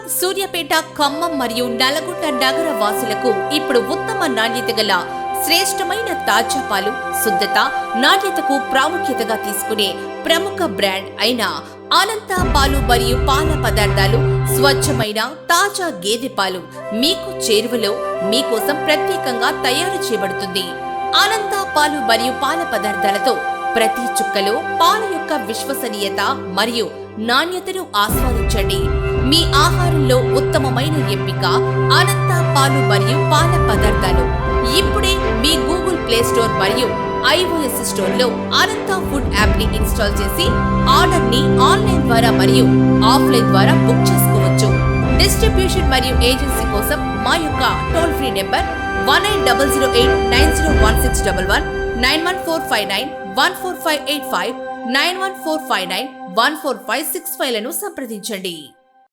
హైదరాబాద్ సూర్యాపేట ఖమ్మం మరియు నల్గొండ నగర వాసులకు ఇప్పుడు ఉత్తమ నాణ్యత గల శ్రేష్టమైన తాజా పాలు శుద్ధత నాణ్యతకు ప్రాముఖ్యతగా తీసుకునే ప్రముఖ బ్రాండ్ అయిన అనంత పాలు మరియు పాల పదార్థాలు స్వచ్ఛమైన తాజా గేదె పాలు మీకు చేరువలో మీకోసం ప్రత్యేకంగా తయారు చేయబడుతుంది. అనంత పాలు మరియు పాల పదార్థాలతో ప్రతి చుక్కలో పాల యొక్క విశ్వసనీయత మరియు నాణ్యతను ఆస్వాదించండి. మీ ఆహారంలో ఉత్తమమైన ఎంపిక అనంత పాలు మరియు పాల పదార్థాలు. ఇప్పుడే మీ గూగుల్ ప్లే స్టోర్ మరియు ఐఓఎస్ స్టోర్లో అనంత ఫుడ్ యాప్ని ఇన్స్టాల్ చేసి ఆర్డర్ని ఆన్లైన్ ద్వారా మరియు ఆఫ్లైన్ ద్వారా బుక్ చేసుకోవచ్చు. డిస్ట్రిబ్యూషన్ మరియు ఏజెన్సీ కోసం మా యొక్క toll free number one nine double zero eight nine zero one six double one nine one four five nine one four five eight five nine one four five nine one four five six ఫైవ్లను సంప్రదించండి.